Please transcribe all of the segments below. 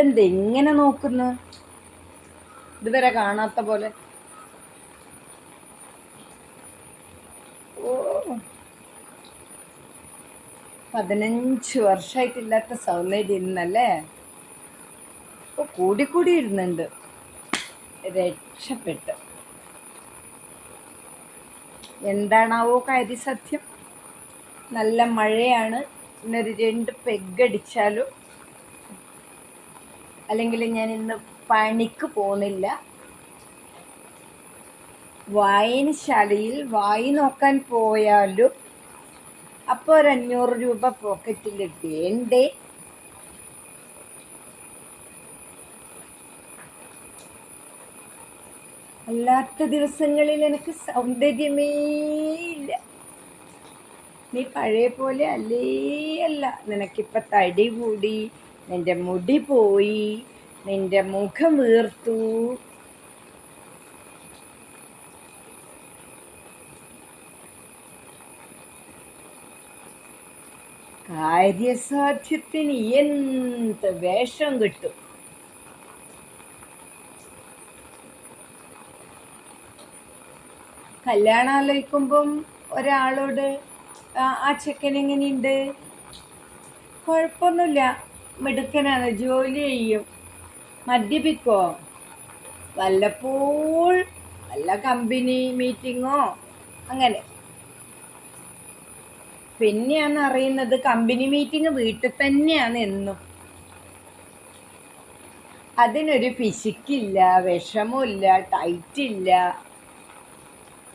ഇതെന്ത് എങ്ങനെ നോക്കുന്നു? ഇതുവരെ കാണാത്ത പോലെ. ഓ. പതിനഞ്ച് വർഷമായിട്ടില്ലാത്ത സൗന്ദര്യം ഇന്നല്ലേ? ഇപ്പോൾ കൂടിക്കൂടി ഇരുന്നുണ്ട്. രക്ഷപ്പെട്ട്. എന്താണാവോ കാര്യസത്യം നല്ല മഴയാണ്. ഇന്നൊരു രണ്ട് പെഗടിച്ചാലും അല്ലെങ്കിൽ ഞാൻ ഇന്ന് പണിക്ക് പോകുന്നില്ല. വായനശാലയിൽ വായി നോക്കാൻ പോയാലും അപ്പോൾ ഒരു അഞ്ഞൂറ് രൂപ പോക്കറ്റിൽ വേണ്ടേ? അല്ലാത്ത ദിവസങ്ങളിൽ എനിക്ക് സൗന്ദര്യമേ ഇല്ല. നീ പഴയ പോലെ അല്ലേ അല്ല. നിനക്കിപ്പോൾ തടി കൂടി നിന്റെ മുടി പോയി നിന്റെ മുഖം വീർത്തു. കാര്യസാധ്യത്തിന് എന്ത് വേഷം കിട്ടും? കല്യാണം ആലോചിക്കുമ്പം ഒരാളോട് "ആ- ആ ചെക്കൻ എങ്ങനെയുണ്ട്? കുഴപ്പമൊന്നുമില്ല. മിടുക്കനാണ്. ജോലി ചെയ്യും. മദ്യപിക്കോ? വല്ലപ്പോൾ വല്ല കമ്പനി മീറ്റിങ്ങോ അങ്ങനെ. പിന്നെയാണ് അറിയുന്നത് കമ്പനി മീറ്റിംഗ് വീട്ടിൽ തന്നെയാണ് എന്നും. അതിനൊരു പിശുക്കില്ല വിഷമമില്ല ടൈറ്റില്ല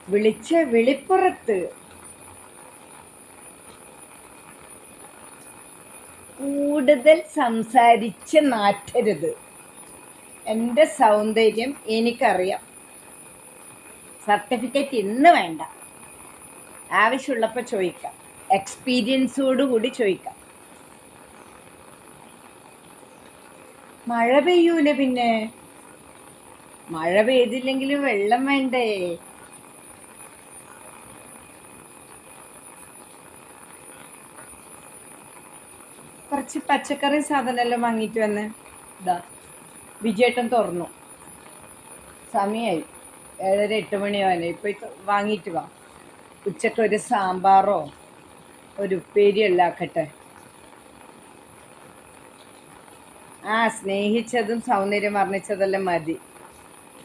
വിളിച്ച വിളിപ്പുറത്ത് കൂടുതൽ സംസാരിച്ച് നാറ്റരുത്. എന്റെ സൗന്ദര്യം എനിക്കറിയാം. സർട്ടിഫിക്കറ്റ് ഇന്ന് വേണ്ട. ആവശ്യമുള്ളപ്പോൾ ചോദിക്കാം. എക്സ്പീരിയൻസോട് കൂടി ചോദിക്കാം. മഴ പെയ്യൂല പിന്നെ? മഴ പെയ്തില്ലെങ്കിലും വെള്ളം വേണ്ടേ? കുറച്ച് പച്ചക്കറി സാധനമെല്ലാം വാങ്ങിയിട്ട് വന്ന് ഇതാ വിജയേട്ടൻ തുറന്നു. സമയമായി ഏഴര എട്ട് മണിയാവാനായി ഇപ്പോൾ വാങ്ങിയിട്ട് വാ. ഉച്ചയ്ക്ക് ഒരു സാമ്പാറോ ഒരു ഉപ്പേരിയല്ല ആക്കട്ടെ. ആ സ്നേഹിച്ചതും സൗന്ദര്യം വർണിച്ചതെല്ലാം മതി.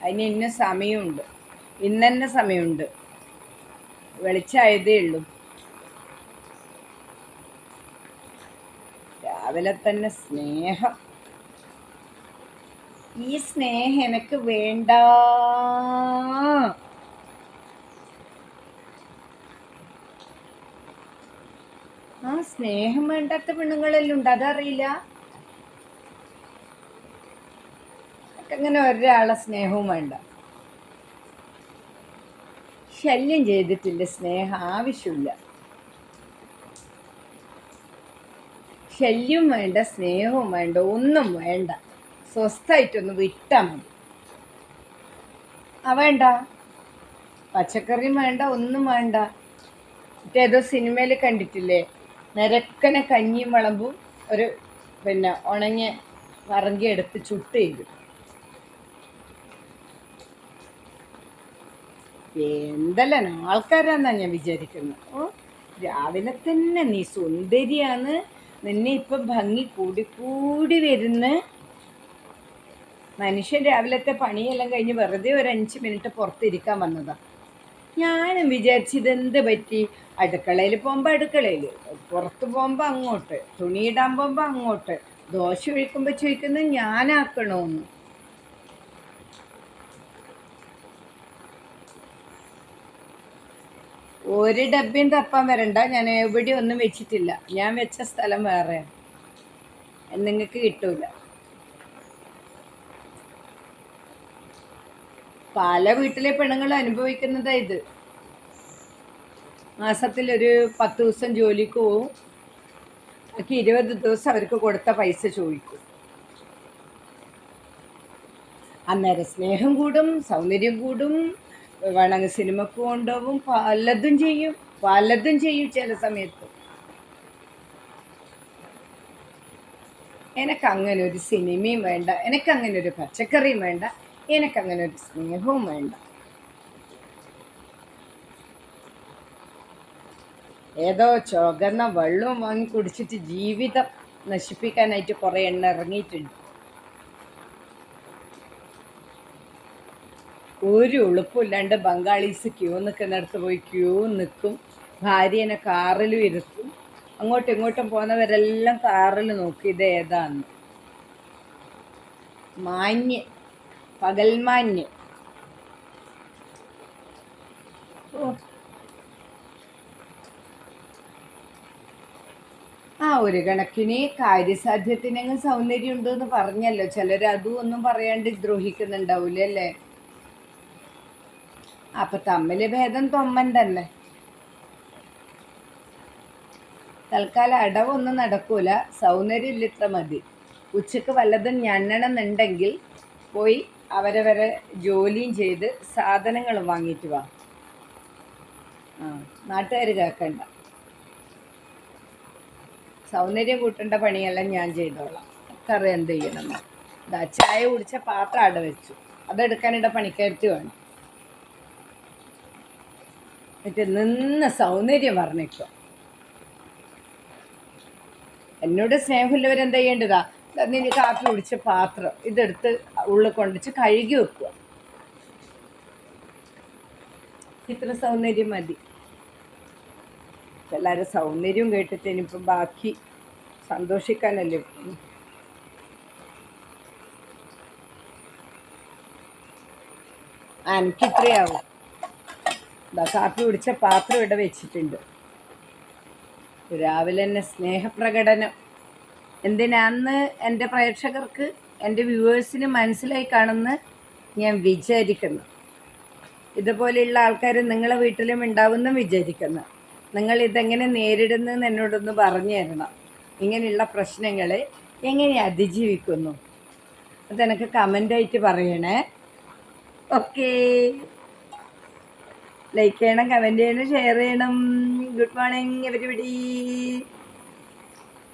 അതിന് ഇന്ന സമയമുണ്ട്. ഇന്നെ സമയമുണ്ട്. വെളിച്ചായതേ ഉള്ളൂ. രാവിലെ തന്നെ സ്നേഹം. ഈ സ്നേഹം എനിക്ക് വേണ്ട. ആ സ്നേഹം വേണ്ടാത്ത പെണ്ണുങ്ങളെല്ലാം ഉണ്ട്? അതറിയില്ല. അങ്ങനെ ഒരാളെ സ്നേഹവും വേണ്ട. ശല്യം ചെയ്തിട്ടില്ല. സ്നേഹം ആവശ്യമില്ല. ശല്യം വേണ്ട സ്നേഹവും വേണ്ട ഒന്നും വേണ്ട. സ്വസ്ഥായിട്ടൊന്ന് വിട്ടാൽ മതി. ആ വേണ്ട. പച്ചക്കറിയും വേണ്ട ഒന്നും വേണ്ട. മറ്റേതോ സിനിമയിൽ കണ്ടിട്ടില്ലേ? നിരക്കനെ കഞ്ഞിയും വിളമ്പും ഒരു പിന്നെ ഉണങ്ങിയ വറങ്കി എടുത്ത് ചുട്ട് ചെയ്തു. എന്തെല്ലാം ആൾക്കാരാന്നാണ് ഞാൻ വിചാരിക്കുന്നത്? ഓ രാവിലെ തന്നെ നീ സുന്ദരിയാണ് നിന്നെ ഇപ്പൊ ഭംഗി കൂടിക്കൂടി കൂടി വരുന്ന മനുഷ്യൻ രാവിലത്തെ പണിയെല്ലാം കഴിഞ്ഞ് വെറുതെ ഒരു അഞ്ച് മിനിറ്റ് പുറത്തിരിക്കാൻ വന്നതാ. ഞാനും വിചാരിച്ചത് എന്ത് പറ്റി? അടുക്കളയിൽ പോകുമ്പോൾ അടുക്കളയിൽ പുറത്ത് പോകുമ്പോൾ അങ്ങോട്ട് തുണിയിടാൻ പോകുമ്പോൾ അങ്ങോട്ട് ദോശ ഒഴിക്കുമ്പോൾ ചോദിക്കുന്നത് ഞാനാക്കണമെന്ന് ഒരു ഡബ്ബയും തപ്പാൻ വരണ്ട. ഞാൻ എവിടെ ഒന്നും വെച്ചിട്ടില്ല. ഞാൻ വെച്ച സ്ഥലം വേറെ നിങ്ങൾക്ക് കിട്ടൂല. പല വീട്ടിലെ പെണ്ണുങ്ങൾ അനുഭവിക്കുന്നതാ ഇത്. മാസത്തിൽ ഒരു പത്ത് ദിവസം ജോലിക്ക് പോവും. ബാക്കി ഇരുപത് ദിവസം അവർക്ക് കൊടുത്ത പൈസ ചോദിക്കും. അന്നേരം സ്നേഹം കൂടും സൗന്ദര്യം കൂടും. വേണമെങ്കിൽ സിനിമക്ക് കൊണ്ടുപോകും പലതും ചെയ്യും പലതും ചെയ്യും ചില സമയത്ത്. എനിക്കങ്ങനെ ഒരു സിനിമയും വേണ്ട എനിക്കങ്ങനെ ഒരു പച്ചക്കറിയും വേണ്ട എനിക്കങ്ങനെ ഒരു സ്നേഹവും വേണ്ട. ഏതോ ചുവന്ന വെള്ളവും വാങ്ങി കുടിച്ചിട്ട് ജീവിതം നശിപ്പിക്കാനായിട്ട് കുറേ എണ്ണ ഇറങ്ങിയിട്ടുണ്ട്. ഒരു ഉളുപ്പില്ലാണ്ട് ബംഗാളീസ് ക്യൂ നിൽക്കുന്നിടത്ത് പോയി ക്യൂ നിൽക്കും ഭാര്യനെ കാറിലും ഇരുത്തും. അങ്ങോട്ടും ഇങ്ങോട്ടും പോകുന്നവരെല്ലാം കാറിൽ നോക്കി ഇത് ഏതാന്ന്. മാന്യ. പകൽമാന്യ ആ ഒരു കണക്കിന് കാര്യസാധ്യത്തിനങ്ങ് സൗന്ദര്യം ഉണ്ടെന്ന് പറഞ്ഞല്ലോ. ചിലർ അതും ഒന്നും പറയാണ്ട് ദ്രോഹിക്കുന്നുണ്ടാവില്ലേ അപ്പൊ തമ്മിൽ ഭേദം തൊമ്മൻ തന്നെ തൽക്കാലം അടവൊന്നും നടക്കൂല. സൗന്ദര്യം ഇല്ലത്ര മതി. ഉച്ചയ്ക്ക് വല്ലതും ഞണ്ണണമെന്നുണ്ടെങ്കിൽ പോയി അവരവരെ ജോലിയും ചെയ്ത് സാധനങ്ങളും വാങ്ങിയിട്ട് വാ. നാട്ടുകാർ കേൾക്കണ്ട സൗന്ദര്യം കൂട്ടേണ്ട പണിയെല്ലാം ഞാൻ ചെയ്തോളാം. കറി എന്ത് ചെയ്യണം ചായ കുടിച്ച പാത്രം അവിടെ വെച്ചു. അതെടുക്കാനിട പണിക്കാരത്തി വേണം. എന്നിട്ട് നിന്ന് സൗന്ദര്യം വർണിക്കുക. എന്നോട് സ്നേഹമുള്ളവരെന്താ ചെയ്യേണ്ടതാ? നിന്റെ കാപ്പി കുടിച്ച പാത്രം ഇതെടുത്ത് ഉള്ളിൽ കൊണ്ടുവച്ച് കഴുകി വെക്കുക. ഇത്ര സൗന്ദര്യം മതി. എല്ലാവരും സൗന്ദര്യവും കേട്ടിട്ട് ഇനിയിപ്പം ബാക്കി സന്തോഷിക്കാനല്ലേ പറ്റുള്ളൂ. ആ എനിക്ക് ഇത്രയാവും ദാ കാപ്പി കുടിച്ച പാത്രം ഇവിടെ വെച്ചിട്ടുണ്ട്. രാവിലെ തന്നെ സ്നേഹപ്രകടനം. എന്തിനാന്ന് എന്റെ പ്രേക്ഷകർക്ക് എന്റെ വ്യൂവേഴ്സിന് മനസ്സിലായി കാണുന്ന ഞാൻ വിചാരിക്കുന്നു. ഇതുപോലെയുള്ള ആൾക്കാർ നിങ്ങളെ വീട്ടിലും ഉണ്ടാവുമെന്നും വിചാരിക്കുന്നു. നിങ്ങൾ ഇതെങ്ങനെ നേരിടുന്നെന്ന് എന്നോടൊന്ന് പറഞ്ഞു തരണം. ഇങ്ങനെയുള്ള പ്രശ്നങ്ങളെ എങ്ങനെ അതിജീവിക്കുന്നു? അതെനിക്ക് കമന്റായിട്ട് പറയണേ. ഓക്കേ ലൈക്ക് ചെയ്യണം കമന്റ് ചെയ്യണം ഷെയർ ചെയ്യണം. Good morning everybody